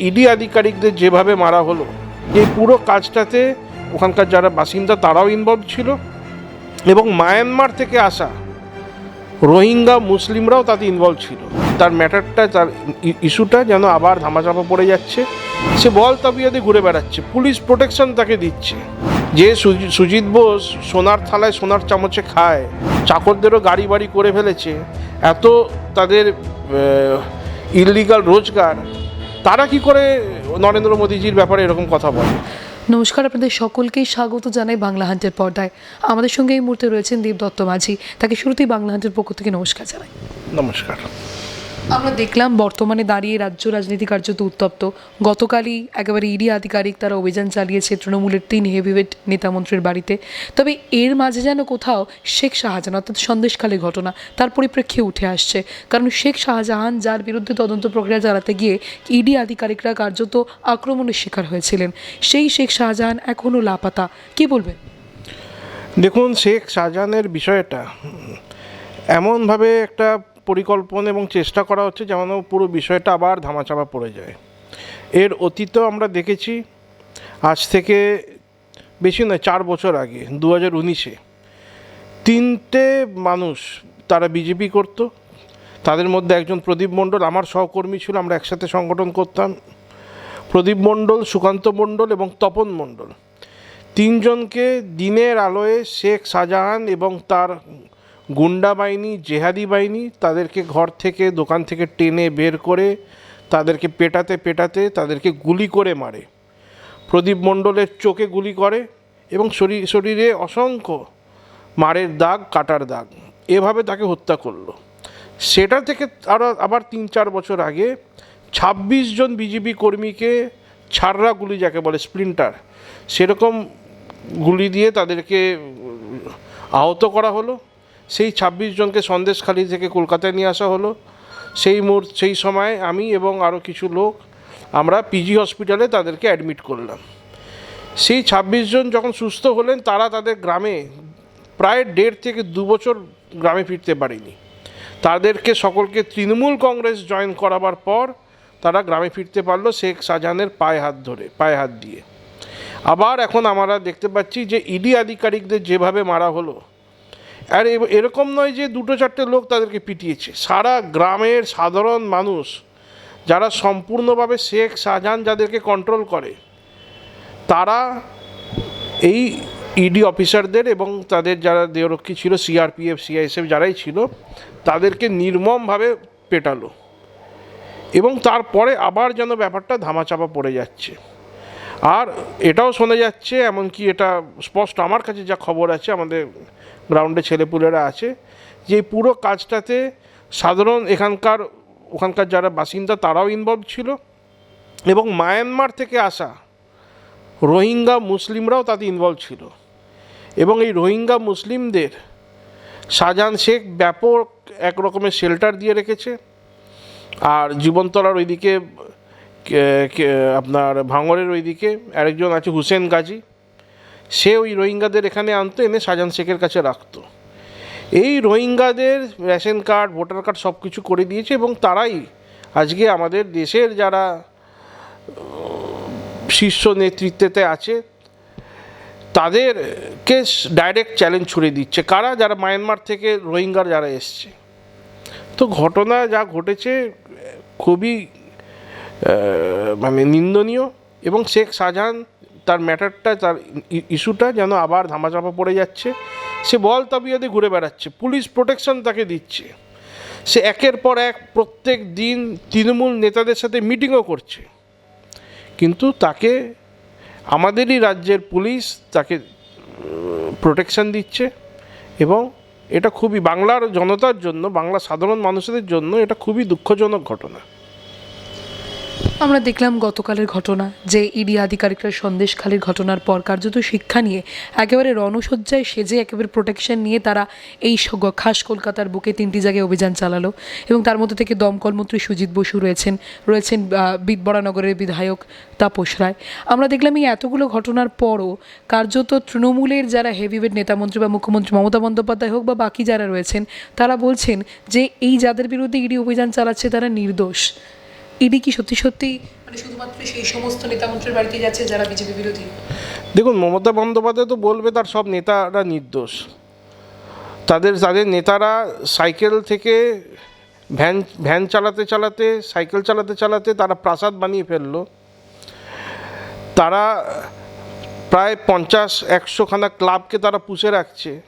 ED আধিকারিকদের যেভাবে মারা হলো, এই পুরো কাজটাতে ওখানকার যারা বাসিন্দা তারাও ইনভলভ ছিল এবং মায়ানমার থেকে আসা রোহিঙ্গা মুসলিমরাও তাতে ইনভলভ ছিল। তার ম্যাটারটা, তার ইস্যুটা যেন আবার ধামাচাপা পড়ে যাচ্ছে। সে বল তাবিয়াতে ঘুরে বেড়াচ্ছে, পুলিশ প্রোটেকশন তাকে দিচ্ছে। যে সুজি- সুজিত বোস সোনার থালায় সোনার চামচে খায়, চাকরদেরও গাড়ি বাড়ি করে ফেলেছে, এত তাদের ইললিগাল রোজগার তারা কি করে নরেন্দ্র মোদীজির ব্যাপারে এরকম কথা বলে? নমস্কার আপনাদের সকলকেই স্বাগত জানাই বাংলা হান্টের পর্দায়। আমাদের সঙ্গে এই মুহূর্তে রয়েছেন দেব দত্ত মাঝি। তাকে শুরুতেই বাংলা হান্টের পক্ষ থেকে নমস্কার জানাই। নমস্কার। আমরা দেখলাম বর্তমানে দাঁড়িয়ে রাজ্য রাজনীতি কার্যত উত্তপ্ত। গতকালই একেবারে ইডি আধিকারিক তারা অভিযান চালিয়েছে তৃণমূলের তিন হেভিওয়েট নেতামন্ত্রীর বাড়িতে। তবে এর মাঝে যেন কোথাও শেখ শাহজাহান, অর্থাৎ সন্দেশকালে ঘটনা, তার পরিপ্রেক্ষিতে উঠে আসছে। কারণ শেখ শাহজাহান, যার বিরুদ্ধে তদন্ত প্রক্রিয়া চালাতে গিয়ে ইডি আধিকারিকরা কার্যত আক্রমণের শিকার হয়েছিলেন। সেই শেখ শাহজাহান এখনও লাপাতা। কি বলবেন? দেখুন, শেখ শাহজাহানের বিষয়টা এমনভাবে একটা পরিকল্পনা এবং চেষ্টা করা হচ্ছে যেমন পুরো বিষয়টা আবার ধামাচাপা পড়ে যায়। এর অতীতেও আমরা দেখেছি, আজ থেকে বেশি নয়, চার বছর আগে দু হাজার উনিশে। তিনটে মানুষ তারা বিজেপি করতো, তাদের মধ্যে একজন প্রদীপ মণ্ডল, আমার সহকর্মী ছিল, আমরা একসাথে সংগঠন করতাম। প্রদীপ মণ্ডল, সুকান্ত মণ্ডল এবং তপন মণ্ডল। তিনজনকে দিনের আলোয় শেখ শাহজাহান এবং তার গুন্ডা বাহিনী, জেহাদি বাহিনী তাদেরকে ঘর থেকে, দোকান থেকে টেনে বের করে তাদেরকে পেটাতে পেটাতে তাদেরকে গুলি করে মারে। প্রদীপ মণ্ডলের চোখে গুলি করে এবং শরীর শরীরে অসংখ্য মারের দাগ, কাটার দাগ। এভাবে তাকে হত্যা করল। সেটা থেকে আরও আবার তিন, চার বছর আগে ছাব্বিশ জন বিজেপি কর্মীকে ছাড়রা গুলি যাকে বলে স্প্লিন্টার, সেরকম গুলি দিয়ে তাদেরকে আহত করা হলো। সেই ছাব্বিশ জনকে সন্দেশখালি থেকে কলকাতায় নিয়ে আসা হলো। সেই মুহূর্ত সেই সময় আমি এবং আরও কিছু লোক আমরা পিজি হসপিটালে তাদেরকে অ্যাডমিট করলাম। সেই ছাব্বিশ জন যখন সুস্থ হলেন, তারা তাদের গ্রামে প্রায় দেড় থেকে দু বছর গ্রামে ফিরতে পারেনি। তাদেরকে সকলকে তৃণমূল কংগ্রেস জয়েন করাবার পর তারা গ্রামে ফিরতে পারল শেখ শাহজাহানের পায়ে হাত ধরে, পায়ে হাত দিয়ে। আবার এখন আমরা দেখতে পাচ্ছি যে ইডি আধিকারিকদের যেভাবে মারা হলো আর এরকম নয় যে দুটো চারটে লোক তাদেরকে পিটিয়েছে। সারা গ্রামের সাধারণ মানুষ যারা সম্পূর্ণভাবে শেখ শাহজাহান যাদেরকে কন্ট্রোল করে, তারা এই ইডি অফিসারদের এবং তাদের যারা দেহরক্ষী ছিল সিআরপিএফ সিআইএসএফ যারাই ছিল, তাদেরকে নির্মমভাবে পেটালো। এবং তারপরে আবার যেন ব্যাপারটা ধামাচাপা পড়ে যাচ্ছে। আর এটাও শোনা যাচ্ছে, এমনকি এটা স্পষ্ট আমার কাছে যা খবর আছে, আমাদের গ্রাউন্ডে ছেলেপুলেরা আছে, যে পুরো কাজটাতে সাধারণ এখানকার, ওখানকার যারা বাসিন্দা তারাও ইনভলভ ছিল এবং মায়ানমার থেকে আসা রোহিঙ্গা মুসলিমরাও তাতে ইনভলভ ছিল। এবং এই রোহিঙ্গা মুসলিমদের শাহজাহান শেখ ব্যাপক এক রকমের শেল্টার দিয়ে রেখেছে, আর জীবনতলার ওইদিকে আপনার ভাঙরের ওইদিকে আরেকজন আছে হুসেন গাজী। সে ওই রোহিঙ্গাদের এখানে আনতো, এনে শাহজাহান শেখের কাছে রাখতো। এই রোহিঙ্গাদের রেশন কার্ড, ভোটার কার্ড সব কিছু করে দিয়েছে এবং তারাই আজকে আমাদের দেশের যারা শীর্ষ নেতৃত্বেতে আছে, তাদেরকে ডাইরেক্ট চ্যালেঞ্জ ছুড়ে দিচ্ছে। কারা? যারা মায়ানমার থেকে রোহিঙ্গার যারা এসছে। তো ঘটনা যা ঘটেছে, খুবই মানে নিন্দনীয় এবং শেখ শাহজাহান তার ম্যাটারটা, তার ইস্যুটা যেন আবার ধামাচাপা পড়ে যাচ্ছে। সে বল তাবিয়াতে ঘুরে বেড়াচ্ছে, পুলিশ প্রোটেকশন তাকে দিচ্ছে। সে একের পর এক প্রত্যেক দিন তৃণমূল নেতাদের সাথে মিটিংও করছে। কিন্তু তাকে, আমাদেরই রাজ্যের পুলিশ তাকে প্রোটেকশন দিচ্ছে এবং এটা খুবই বাংলার জনতার জন্য বাংলা সাধারণ মানুষদের জন্য এটা খুবই দুঃখজনক ঘটনা। আমরা দেখলাম গতকালের ঘটনা, যে ইডি আধিকারিকরা সন্দেশখালীর ঘটনার পর কার্যত শিক্ষা নিয়ে একেবারে রণসজ্জায় সেজে একেবারে প্রোটেকশন নিয়ে তারা এই খাস কলকাতার বুকে তিনটি জায়গায় অভিযান চালালো এবং তার মধ্যে থেকে দমকল মন্ত্রী সুজিত বসু রয়েছেন রয়েছেন বিদবরানগরের বিধায়ক তাপস রায়। আমরা দেখলাম এই এতগুলো ঘটনার পরও কার্যত তৃণমূলের যারা হেভিওয়েট নেতামন্ত্রী বা মুখ্যমন্ত্রী মমতা বন্দ্যোপাধ্যায় হোক বা বাকি যারা রয়েছেন, তারা বলছেন যে এই যাদের বিরুদ্ধে ইডি অভিযান চালাচ্ছে তারা নির্দোষ। ইডি কি সত্যি সত্যি? মানে শুধুমাত্র সেই সমস্ত নেতামন্ত্রীর বাড়িতে যাচ্ছে যারা বিজেপি বিরোধী? দেখুন, মমতা বন্দ্যোপাধ্যায় তো বলবে তার সব নেতারা নির্দোষ। তাদের তাদের নেতারা সাইকেল থেকে ভ্যান ভ্যান চালাতে চালাতে, সাইকেল চালাতে চালাতে তারা প্রাসাদ বানিয়ে ফেলল। তারা প্রায় পঞ্চাশ একশোখানা ক্লাবকে তারা পুষে রাখছে।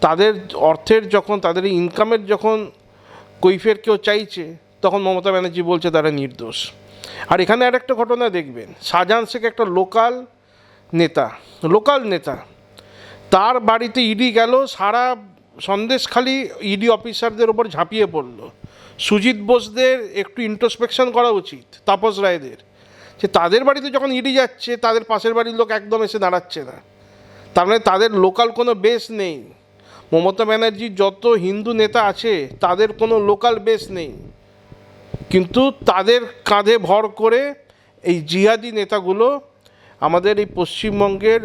তাদের অর্থের যখন, তাদের ইনকামের যখন কৈফের কেউ চাইছে তখন মমতা ব্যানার্জি বলছে তারা নির্দোষ। আর এখানে আর একটা ঘটনা দেখবেন, শাহজাহান শেখ একটা লোকাল নেতা লোকাল নেতা। তার বাড়িতে ইডি গেল, সারা সন্দেশখালি ইডি অফিসারদের ওপর ঝাঁপিয়ে পড়ল। সুজিত বোসদের একটু ইন্ট্রোস্পেকশন করা উচিত, তাপস রায়দের। যে তাদের বাড়িতে যখন ইডি যাচ্ছে, তাদের পাশের বাড়ির লোক একদম এসে দাঁড়াচ্ছে না। তার মানে তাদের লোকাল কোনো বেস নেই। মমতা ব্যানার্জির যত হিন্দু নেতা আছে, তাদের কোনো লোকাল বেস নেই। কিন্তু তাদের কাঁধে ভর করে এই জিহাদি নেতাগুলো আমাদের এই পশ্চিমবঙ্গের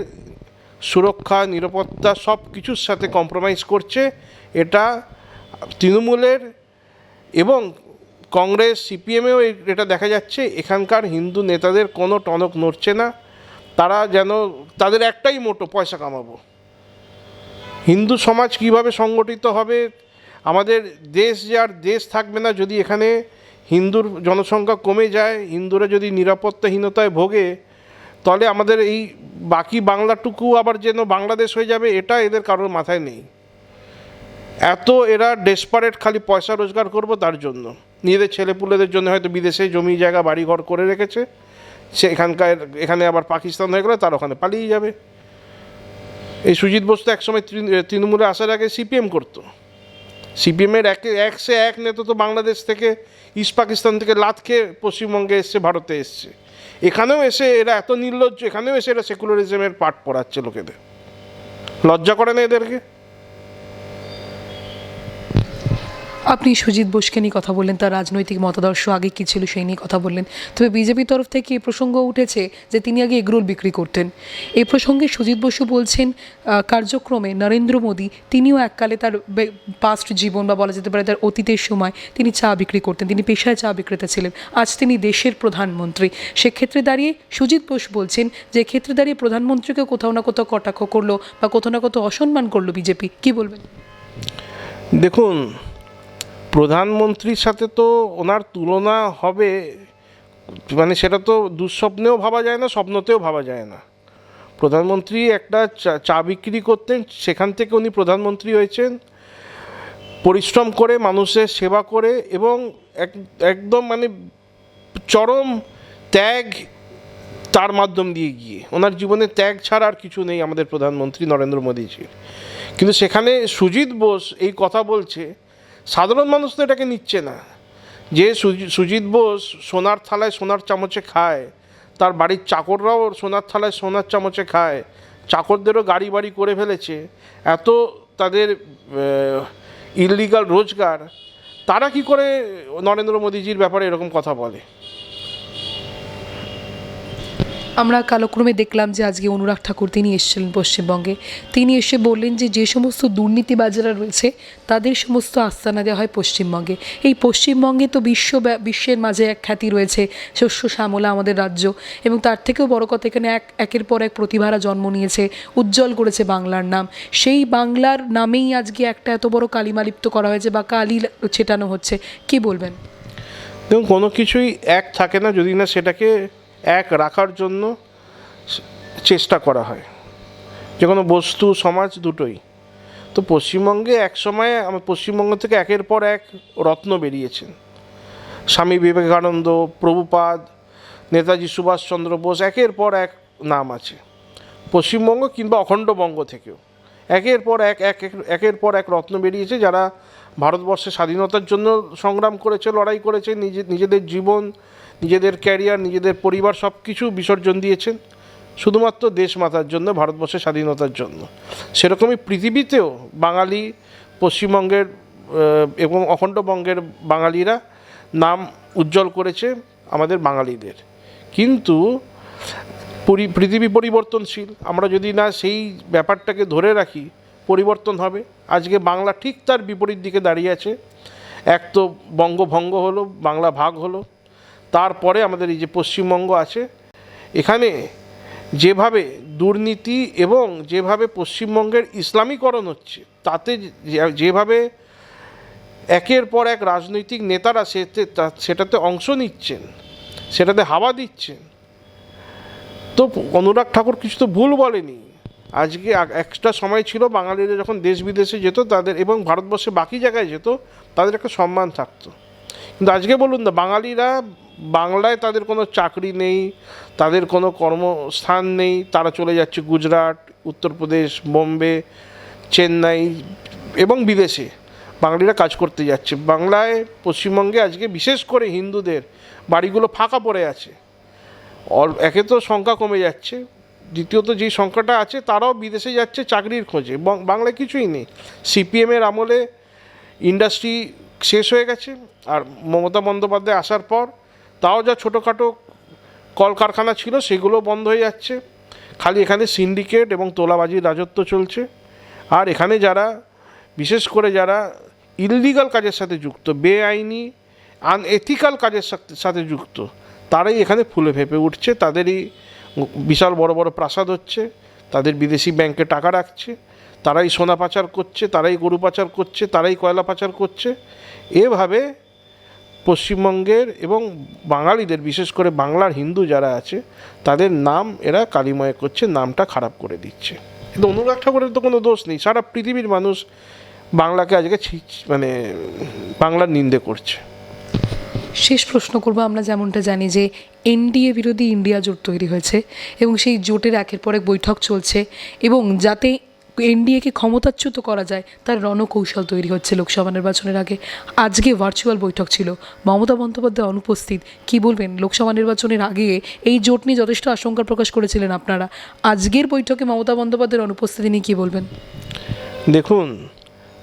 সুরক্ষা, নিরাপত্তা সব কিছুর সাথে কম্প্রোমাইজ করছে। এটা তৃণমূলের এবং কংগ্রেস, সিপিএমেও এটা দেখা যাচ্ছে। এখানকার হিন্দু নেতাদের কোনো টনক নড়ছে না। তারা যেন, তাদের একটাই মোটো, পয়সা কামাবো। হিন্দু সমাজ কীভাবে সংগঠিত হবে? আমাদের দেশ যে আর দেশ থাকবে না যদি এখানে হিন্দুর জনসংখ্যা কমে যায়, হিন্দুরা যদি নিরাপত্তাহীনতায় ভোগে, তাহলে আমাদের এই বাকি বাংলাটুকু আবার যেন বাংলাদেশ হয়ে যাবে, এটা এদের কারোর মাথায় নেই। এত এরা ডেসপারেট খালি পয়সা রোজগার করব তার জন্য। নিজেদের ছেলেপুলেদের জন্য হয়তো বিদেশে জমি, জায়গা বাড়ি ঘর করে রেখেছে। সে এখানকার, এখানে আবার পাকিস্তান হয়ে গেলে তার ওখানে পালিয়ে যাবে। এই সুজিত বস্তু একসময় তৃণ- তৃণমূলে আসার আগে সিপিএম করতো। সিপিএমের এক এক সে এক নেতা তো বাংলাদেশ থেকে, ইস্ট পাকিস্তান থেকে লাত খেয়ে পশ্চিমবঙ্গে এসছে ভারতে এসছে। এখানেও এসে এরা এত নির্লজ্জ, এখানেও এসে এরা সেকুলারিজমের পাঠ পড়াচ্ছে লোকেদের। লজ্জা করে না এদেরকে? আপনি সুজিত বোসকে নিয়ে কথা বললেন, তার রাজনৈতিক মতাদর্শ আগে কী ছিল সেই নিয়ে কথা বললেন। তবে বিজেপির তরফ থেকে এই প্রসঙ্গ উঠেছে যে তিনি আগে এগরোল বিক্রি করতেন। এই প্রসঙ্গে সুজিত বসু বলছেন কার্যক্রমে নরেন্দ্র মোদী, তিনিও এককালে তার পাস্ট জীবন বা বলা যেতে পারে তার অতীতের সময় তিনি চা বিক্রি করতেন, তিনি পেশায় চা বিক্রেতা ছিলেন। আজ তিনি দেশের প্রধানমন্ত্রী। সেক্ষেত্রে দাঁড়িয়ে সুজিত বোস বলছেন যে ক্ষেত্রে দাঁড়িয়ে প্রধানমন্ত্রীকে কোথাও না কোথাও কটাক্ষ করল বা কোথাও না কোথাও অসম্মান করল বিজেপি। কি বলবেন? দেখুন প্রধানমন্ত্রীর সাথে তো ওনার তুলনা হবে মানে সেটা তো দুঃস্বপ্নেও ভাবা যায় না, স্বপ্নতেও ভাবা যায় না। প্রধানমন্ত্রী একটা চা- বিক্রি করতেন, সেখান থেকে উনি প্রধানমন্ত্রী হয়েছেন। পরিশ্রম করে, মানুষের সেবা করে এবং এক, একদম মানে চরম ত্যাগ তার মাধ্যম দিয়ে গিয়ে। ওনার জীবনে ত্যাগ ছাড়া আর কিছু নেই আমাদের প্রধানমন্ত্রী নরেন্দ্র মোদীজির। কিন্তু সেখানে সুজিত বোস এই কথা বলছে সাধারণ মানুষ তো এটাকে নিচ্ছে না। যে সুজি- সুজিত বোস সোনার থালায় সোনার চামচে খায়, তার বাড়ির চাকররাও সোনার থালায় সোনার চামচে খায়, চাকরদেরও গাড়ি বাড়ি করে ফেলেছে, এত তাদের ইলিগাল রোজগার, তারা কি করে নরেন্দ্র মোদীজির ব্যাপারে এরকম কথা বলে? আমরা কালক্রমে দেখলাম যে আজকে অনুরাগ ঠাকুর তিনি এসেছিলেন পশ্চিমবঙ্গে। তিনি এসে বললেন যে যে সমস্ত দুর্নীতিবাজরা রয়েছে, তাদের সমস্ত আস্তানা দেওয়া হয় পশ্চিমবঙ্গে। এই পশ্চিমবঙ্গে তো বিশ্ব বিশ্বের মাঝে এক খ্যাতি রয়েছে, শস্য শ্যামলা আমাদের রাজ্য। এবং তার থেকেও বড় কথা এখানে এক, একের পর এক প্রতিভারা জন্ম নিয়েছে, উজ্জ্বল করেছে বাংলার নাম। সেই বাংলার নামেই আজকে একটা এত বড় কালিমালিপ্ত করা হয়েছে বা কালি ছেটানো হচ্ছে। কি বলবেন? দেখুন, কোনো কিছুই এক থাকে না যদি না সেটাকে এক রাখার জন্য চেষ্টা করা হয়। যে কোনো বস্তু, সমাজ দুটোই। তো পশ্চিমবঙ্গে এক সময়, আমার পশ্চিমবঙ্গ থেকে একের পর এক রত্ন বেরিয়েছেন স্বামী বিবেকানন্দ, প্রভুপাদ, নেতাজি সুভাষচন্দ্র বোস, একের পর এক নাম আছে। পশ্চিমবঙ্গ কিংবা অখণ্ডবঙ্গ থেকেও। একের পর এক এক, এক- একের পর এক রত্ন বেরিয়েছে যারা ভারতবর্ষের স্বাধীনতার জন্য সংগ্রাম করেছে, লড়াই করেছে, নিজে, নিজেদের জীবন নিজেদের ক্যারিয়ার, নিজেদের পরিবার সব কিছু বিসর্জন দিয়েছেন, শুধুমাত্র দেশ মাতার জন্য, ভারতবর্ষের স্বাধীনতার জন্য। সেরকমই পৃথিবীতেও বাঙালি, পশ্চিমবঙ্গের এবং অখণ্ডবঙ্গের বাঙালিরা নাম উজ্জ্বল করেছে আমাদের বাঙালিদের। কিন্তু পৃথিবী পরিবর্তনশীল। আমরা যদি না সেই ব্যাপারটাকে ধরে রাখি, পরিবর্তন হবে। আজকে বাংলা ঠিক তার বিপরীত দিকে দাঁড়িয়ে আছে। এক তো বঙ্গভঙ্গ হলো, বাংলা ভাগ হলো। তারপরে আমাদের এই যে পশ্চিমবঙ্গ আছে, এখানে যেভাবে দুর্নীতি এবং যেভাবে পশ্চিমবঙ্গের ইসলামীকরণ হচ্ছে, তাতে যেভাবে একের পর এক রাজনৈতিক নেতারা সেতে সেটাতে অংশ নিচ্ছেন, সেটাতে হাওয়া দিচ্ছেন, তো অনুরাগ ঠাকুর কিছু তো ভুল বলেনি। আজকে একটা সময় ছিল বাঙালিরা যখন দেশ বিদেশে যেত, তাদের এবং ভারতবর্ষে বাকি জায়গায় যেত, তাদের একটা সম্মান থাকতো। কিন্তু আজকে বলুন না, বাঙালিরা বাংলায় তাদের কোনো চাকরি নেই, তাদের কোনো কর্মস্থান নেই, তারা চলে যাচ্ছে গুজরাট, উত্তরপ্রদেশ, বোম্বে, চেন্নাই এবং বিদেশে। বাঙালিরা কাজ করতে যাচ্ছে। বাংলায় পশ্চিমবঙ্গে আজকে বিশেষ করে হিন্দুদের বাড়িগুলো ফাঁকা পড়ে আছে। একে তো সংখ্যা কমে যাচ্ছে। দ্বিতীয়ত যেই সংখ্যাটা আছে, তারাও বিদেশে যাচ্ছে চাকরির খোঁজে। বাংলায় কিছুই নেই। সিপিএমের আমলে ইন্ডাস্ট্রি শেষ হয়ে গেছে। আর মমতা বন্দ্যোপাধ্যায় আসার পর তাও যা ছোটোখাটো কলকারখানা ছিল সেগুলো বন্ধ হয়ে যাচ্ছে। খালি এখানে সিন্ডিকেট এবং তোলাবাজির রাজত্ব চলছে। আর এখানে যারা, বিশেষ করে যারা ইললিগাল কাজের সাথে যুক্ত, বেআইনি আনএথিক্যাল কাজের সাথে যুক্ত, তারাই এখানে ফুলে ফেপে উঠছে। তাদেরই বিশাল বড় বড় প্রাসাদ হচ্ছে। তাদের বিদেশি ব্যাংকে টাকা রাখছে। তারাই সোনা পাচার করছে, তারাই গরু পাচার করছে, তারাই কয়লা পাচার করছে। এভাবে পশ্চিমবঙ্গের এবং বাঙালিদের, বিশেষ করে বাংলার হিন্দু যারা আছে, তাদের নাম এরা কালিময় করছে, নামটা খারাপ করে দিচ্ছে। কিন্তু অনুরাগ ঠাকুরের তো কোনো দোষ নেই, সারা পৃথিবীর মানুষ বাংলাকে আজকে মানে বাংলার নিন্দে করছে। শেষ প্রশ্ন করব, আমরা যেমনটা জানি যে এনডিএ বিরোধী ইন্ডিয়া জোট তৈরি হয়েছে এবং সেই জোটের একের পর এক বৈঠক চলছে এবং যাতে এনডিএকে ক্ষমতাচ্যুত করা যায়, তার রণকৌশল তৈরি হচ্ছে লোকসভা নির্বাচনের আগে। আজকে ভার্চুয়াল বৈঠক ছিল। মমতা বন্দ্যোপাধ্যায় অনুপস্থিত। কি বলবেন? লোকসভা নির্বাচনের আগে এই জোট নিয়ে যথেষ্ট আশঙ্কা প্রকাশ করেছিলেন আপনারা। আজকের বৈঠকে মমতা বন্দ্যোপাধ্যায়ের অনুপস্থিতি নিয়ে কী বলবেন? দেখুন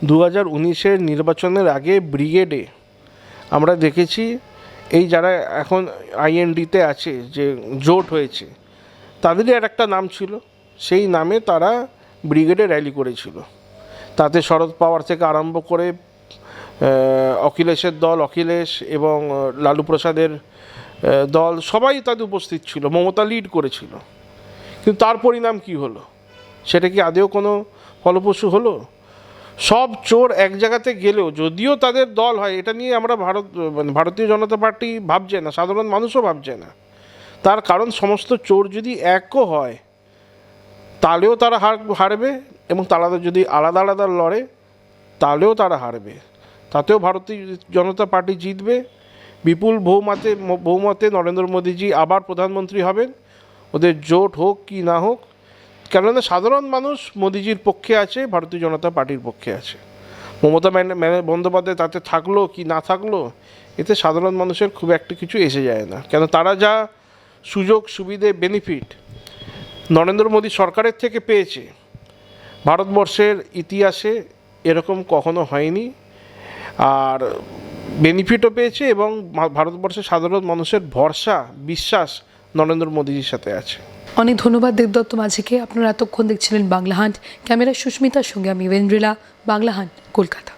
দু হাজার উনিশের নির্বাচনের আগে ব্রিগেডে আমরা দেখেছি, এই যারা এখন আইএনডিতে আছে, যে জোট হয়েছে, তাদেরই আর একটা নাম ছিল। সেই নামে তারা ব্রিগেডে র্যালি করেছিল। তাতে শরদ পাওয়ার থেকে আরম্ভ করে অখিলেশের দল, অখিলেশ এবং লালু প্রসাদের দল সবাই তাদের উপস্থিত ছিল, মমতা লিড করেছিল। কিন্তু তার পরিণাম কি হলো? সেটা কি আদেও কোনো ফলপ্রসূ হলো? সব চোর এক জায়গাতে গেলেও যদিও তাদের দল হয়, এটা নিয়ে আমরা ভারত মানে ভারতীয় জনতা পার্টি ভাবছে না, সাধারণ মানুষও ভাবছে না। তার কারণ সমস্ত চোর যদি একও হয় তাহলেও তারা হার, হারবে এবং তারা যদি আলাদা আলাদা লড়ে, তাহলেও তারা হারবে। তাতেও ভারতীয় জনতা পার্টি জিতবে। বিপুল বহুমতে বহুমতে নরেন্দ্র মোদীজি আবার প্রধানমন্ত্রী হবেন। ওদের জোট হোক কি না হোক, কেননা সাধারণ মানুষ মোদিজির পক্ষে আছে, ভারতীয় জনতা পার্টির পক্ষে আছে। মমতা বন্দ্যোপাধ্যায় তাতে থাকল কি না থাকল, এতে সাধারণ মানুষের খুব একটা কিছু এসে যায় না। কেন তারা যা সুযোগ সুবিধে বেনিফিট নরেন্দ্র মোদী সরকারের থেকে পেয়েছে। ভারতবর্ষের ইতিহাসে এরকম কখনো হয়নি। আর বেনিফিটও পেয়েছে এবং ভারতবর্ষের সাধারণ মানুষের ভরসা, বিশ্বাস নরেন্দ্র মোদীজির সাথে আছে। অনেক ধন্যবাদ দেবদত্ত মাঝিকে। আপনারা এতক্ষণ দেখছিলেন বাংলা হান্ট। ক্যামেরা সুস্মিতার সঙ্গে আমি ওয়েন্দ্রিলা বাংলা হান্ট, কলকাতা।